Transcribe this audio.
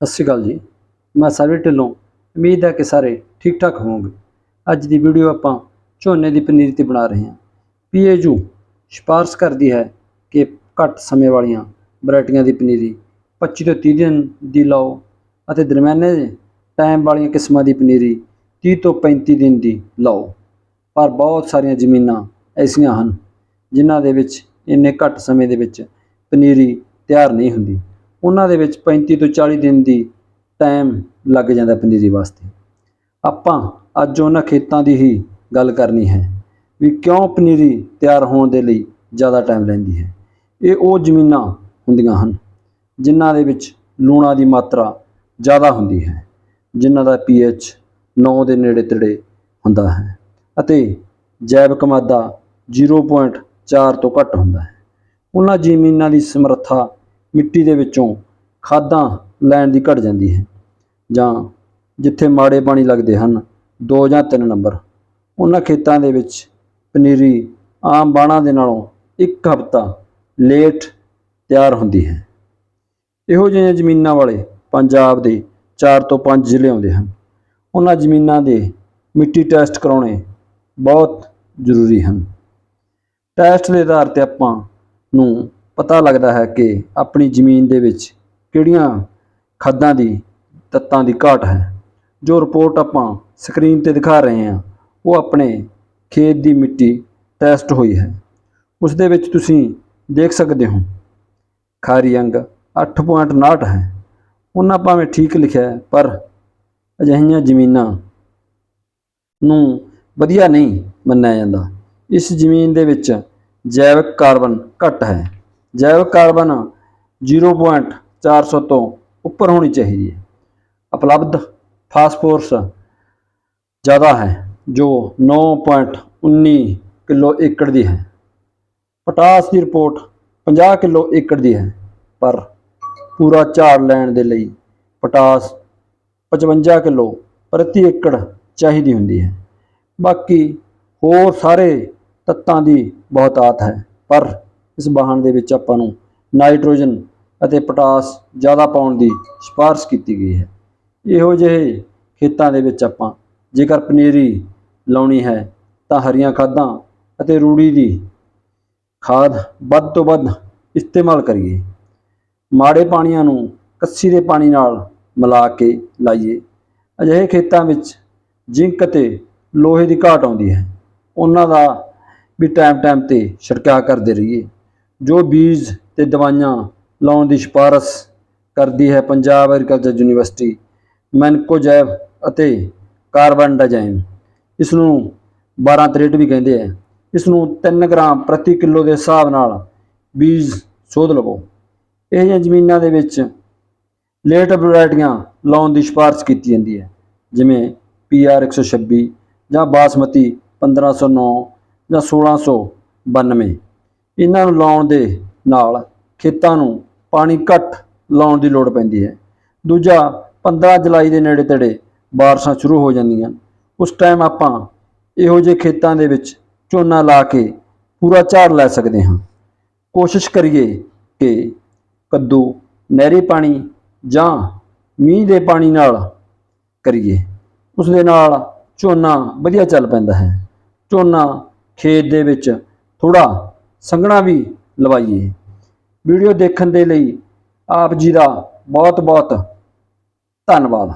ਸਤਿ ਸ਼੍ਰੀ ਅਕਾਲ ਜੀ। ਮੈਂ ਸਰਵੇ ਢਿੱਲੋਂ। ਉਮੀਦ ਹੈ ਕਿ ਸਾਰੇ ਠੀਕ ਠਾਕ ਹੋਵੋਗੇ। ਅੱਜ ਦੀ ਵੀਡੀਓ ਆਪਾਂ ਝੋਨੇ ਦੀ ਪਨੀਰੀ ਤੇ ਬਣਾ ਰਹੇ ਹਾਂ। ਪੀਏਯੂ ਸਿਫਾਰਸ਼ ਕਰਦੀ ਹੈ ਕਿ ਘੱਟ ਸਮੇਂ ਵਾਲੀਆਂ ਵੈਰਾਈਟੀਆਂ ਦੀ ਪਨੀਰੀ 25 ਤੋਂ 30 ਦਿਨ ਦੀ ਲਾਓ ਅਤੇ ਦਰਮਿਆਨੇ ਟਾਈਮ ਵਾਲੀਆਂ ਕਿਸਮਾਂ ਦੀ ਪਨੀਰੀ 30 ਤੋਂ 35 ਦਿਨ ਦੀ ਲਾਓ। ਪਰ ਬਹੁਤ ਸਾਰੀਆਂ ਜ਼ਮੀਨਾਂ ਐਸੀਆਂ ਹਨ ਜਿਨ੍ਹਾਂ ਦੇ ਵਿੱਚ ਇੰਨੇ ਘੱਟ ਸਮੇਂ ਦੇ ਵਿੱਚ ਪਨੀਰੀ ਤਿਆਰ ਨਹੀਂ ਹੁੰਦੀ। ਉਹਨਾਂ ਦੇ ਵਿੱਚ 35 ਤੋਂ 40 ਦਿਨ ਦੀ ਟਾਈਮ ਲੱਗ ਜਾਂਦਾ ਪਨੀਰੀ ਵਾਸਤੇ। ਆਪਾਂ ਅੱਜ ਉਹਨਾਂ ਖੇਤਾਂ ਦੀ ਹੀ ਗੱਲ ਕਰਨੀ ਹੈ ਵੀ ਕਿਉਂ ਪਨੀਰੀ ਤਿਆਰ ਹੋਣ ਦੇ ਲਈ ਜ਼ਿਆਦਾ ਟਾਈਮ ਲੈਂਦੀ ਹੈ। ਇਹ ਉਹ ਜ਼ਮੀਨਾਂ ਹੁੰਦੀਆਂ ਹਨ ਜਿਨ੍ਹਾਂ ਦੇ ਵਿੱਚ ਲੂਣਾ ਦੀ ਮਾਤਰਾ ਜ਼ਿਆਦਾ ਹੁੰਦੀ ਹੈ, ਜਿਨ੍ਹਾਂ ਦਾ ਪੀਐਚ 9 ਦੇ ਨੇੜੇ ਤੇੜੇ ਹੁੰਦਾ ਹੈ ਅਤੇ ਜੈਵਿਕ ਮਾਦਾ 0.4 ਤੋਂ ਘੱਟ ਹੁੰਦਾ ਹੈ। ਉਹਨਾਂ ਜ਼ਮੀਨਾਂ ਦੀ ਸਮਰੱਥਾ ਮਿੱਟੀ ਦੇ ਵਿੱਚੋਂ ਖਾਦਾਂ ਲੈਣ ਦੀ ਘਟ ਜਾਂਦੀ ਹੈ। ਜਾਂ ਜਿੱਥੇ ਮਾੜੇ ਪਾਣੀ ਲੱਗਦੇ ਹਨ 2 ਜਾਂ 3 ਨੰਬਰ। ਉਹਨਾਂ ਖੇਤਾਂ ਦੇ ਵਿੱਚ ਪਨੀਰੀ ਆਮ ਬਾਣਾ ਦੇ ਨਾਲੋਂ ਇੱਕ ਹਫ਼ਤਾ ਲੇਟ ਤਿਆਰ ਹੁੰਦੀ ਹੈ। ਇਹੋ ਜਿਹੀਆਂ ਜ਼ਮੀਨਾਂ ਵਾਲੇ ਪੰਜਾਬ ਦੇ 4 ਤੋਂ 5 ਜ਼ਿਲ੍ਹੇ ਆਉਂਦੇ ਹਨ। ਉਹਨਾਂ ਜ਼ਮੀਨਾਂ ਦੇ ਮਿੱਟੀ ਟੈਸਟ ਕਰਾਉਣੇ ਬਹੁਤ ਜ਼ਰੂਰੀ ਹਨ। ਟੈਸਟ ਦੇ ਆਧਾਰ ਤੇ ਆਪਾਂ ਨੂੰ ਪਤਾ ਲੱਗਦਾ ਹੈ ਕਿ ਆਪਣੀ ਜ਼ਮੀਨ ਦੇ ਵਿੱਚ ਕਿਹੜੀਆਂ ਖਾਦਾਂ ਦੀ, ਤੱਤਾਂ ਦੀ ਘਾਟ ਹੈ। ਜੋ ਰਿਪੋਰਟ ਆਪਾਂ ਸਕਰੀਨ ਤੇ ਦਿਖਾ ਰਹੇ ਹਾਂ, ਉਹ ਆਪਣੇ ਖੇਤ ਦੀ ਮਿੱਟੀ ਟੈਸਟ ਹੋਈ ਹੈ। ਉਸ ਦੇ ਵਿੱਚ ਤੁਸੀਂ ਦੇਖ ਸਕਦੇ ਹੋ, ਖਾਰੀ ਅੰਗ 8.59 ਹੈ। ਉਹਨਾਂ ਭਾਵੇਂ ਠੀਕ ਲਿਖਿਆ ਪਰ ਅਜਿਹੀਆਂ ਜ਼ਮੀਨਾਂ ਨੂੰ ਵਧੀਆ ਨਹੀਂ ਮੰਨਿਆ ਜਾਂਦਾ। ਇਸ ਜ਼ਮੀਨ ਦੇ ਵਿੱਚ ਜੈਵਿਕ ਕਾਰਬਨ ਘੱਟ ਹੈ। ਜੈਵਿਕ ਕਾਰਬਨ 0.400 ਤੋਂ ਉੱਪਰ ਹੋਣੀ ਚਾਹੀਦੀ ਹੈ। ਉਪਲਬਧ ਫਾਸਫੋਰਸ ਜ਼ਿਆਦਾ ਹੈ, ਜੋ 9.19 ਕਿਲੋ ਏਕੜ ਦੀ ਹੈ। ਪੋਟਾਸ ਦੀ ਰਿਪੋਰਟ 50 ਕਿਲੋ ਏਕੜ ਦੀ ਹੈ, ਪਰ ਪੂਰਾ ਝਾੜ ਲੈਣ ਦੇ ਲਈ ਪੋਟਾਸ 55 ਕਿਲੋ ਪ੍ਰਤੀ ਏਕੜ ਚਾਹੀਦੀ ਹੁੰਦੀ ਹੈ। ਬਾਕੀ ਹੋਰ ਸਾਰੇ ਤੱਤਾਂ ਦੀ ਬਹੁਤਾਤ ਹੈ, ਪਰ ਇਸ ਵਾਹਨ ਦੇ ਵਿੱਚ ਆਪਾਂ ਨੂੰ ਨਾਈਟ੍ਰੋਜਨ ਅਤੇ ਪੋਟਾਸ ਜ਼ਿਆਦਾ ਪਾਉਣ ਦੀ ਸਿਫਾਰਸ਼ ਕੀਤੀ ਗਈ ਹੈ। ਇਹੋ ਜਿਹੇ ਖੇਤਾਂ ਦੇ ਵਿੱਚ ਆਪਾਂ ਜੇਕਰ ਪਨੀਰੀ ਲਾਉਣੀ ਹੈ ਤਾਂ ਹਰੀਆਂ ਖਾਦਾਂ ਅਤੇ ਰੂੜੀ ਦੀ ਖਾਦ ਵੱਧ ਤੋਂ ਵੱਧ ਇਸਤੇਮਾਲ ਕਰੀਏ। ਮਾੜੇ ਪਾਣੀਆਂ ਨੂੰ ਕੱਸੀ ਦੇ ਪਾਣੀ ਨਾਲ ਮਿਲਾ ਕੇ ਲਾਈਏ। ਅਜਿਹੇ ਖੇਤਾਂ ਵਿੱਚ ਜ਼ਿੰਕ ਅਤੇ ਲੋਹੇ ਦੀ ਘਾਟ ਆਉਂਦੀ ਹੈ। ਉਹਨਾਂ ਦਾ ਵੀ ਟਾਈਮ ਟਾਈਮ ਤੇ ਛਿੜਕਾਅ ਕਰਦੇ ਰਹੀਏ। ਜੋ ਬੀਜ ਤੇ ਦਵਾਈਆਂ ਲਾਉਣ ਦੀ ਸਿਫਾਰਸ਼ ਕਰਦੀ ਹੈ ਪੰਜਾਬ ਐਗਰੀਕਲਚਰ ਯੂਨੀਵਰਸਿਟੀ ਮੈਨਕੋਜੈਵ ਅਤੇ ਕਾਰਬਨ ਡਾਈਜ਼ਾਈਮ ਇਸ ਨੂੰ 1263 ਵੀ ਕਹਿੰਦੇ ਆ। ਇਸ ਨੂੰ 3 ਗ੍ਰਾਮ ਪ੍ਰਤੀ ਕਿਲੋ ਦੇ ਹਿਸਾਬ ਨਾਲ ਬੀਜ ਸੋਧ ਲਵੋ। ਇਹ ਜਿਹੀਆਂ ਜ਼ਮੀਨਾਂ ਦੇ ਵਿੱਚ ਲੇਟ ਵੈਰਾਈਟੀਆਂ ਲਾਉਣ ਦੀ ਸਿਫਾਰਸ਼ ਕੀਤੀ ਜਾਂਦੀ ਹੈ। ਜਿਵੇਂ PR 126 ਜਾਂ ਬਾਸਮਤੀ 1509 ਜਾਂ 1692 ਇਹਨਾਂ ਨੂੰ ਲਾਉਣ ਦੇ ਨਾਲ ਖੇਤਾਂ ਨੂੰ ਪਾਣੀ ਘੱਟ ਲਾਉਣ ਦੀ ਲੋੜ ਪੈਂਦੀ ਹੈ। ਦੂਜਾ 15 ਜੁਲਾਈ ਦੇ ਨੇੜੇ ਤੇੜੇ ਬਾਰਿਸ਼ਾਂ ਸ਼ੁਰੂ ਹੋ ਜਾਂਦੀਆਂ। ਉਸ ਟਾਈਮ ਆਪਾਂ ਇਹੋ ਜਿਹੇ ਖੇਤਾਂ ਦੇ ਵਿੱਚ ਝੋਨਾ ਲਾ ਕੇ ਪੂਰਾ ਝਾੜ ਲੈ ਸਕਦੇ ਹਾਂ। ਕੋਸ਼ਿਸ਼ ਕਰੀਏ ਕਿ ਕੱਦੂ, ਨਹਿਰੀ ਪਾਣੀ ਜਾਂ ਮੀਂਹ ਦੇ ਪਾਣੀ ਨਾਲ ਕਰੀਏ। ਉਸ ਦੇ ਨਾਲ ਝੋਨਾ ਵਧੀਆ ਚੱਲ ਪੈਂਦਾ ਹੈ। ਝੋਨਾ ਖੇਤ ਦੇ ਵਿੱਚ ਥੋੜਾ ਸੰਘਣਾ ਵੀ ਲਵਾਈਏ। ਵੀਡੀਓ ਦੇਖਣ ਦੇ ਲਈ ਆਪ ਜੀ ਦਾ ਬਹੁਤ ਬਹੁਤ ਧੰਨਵਾਦ।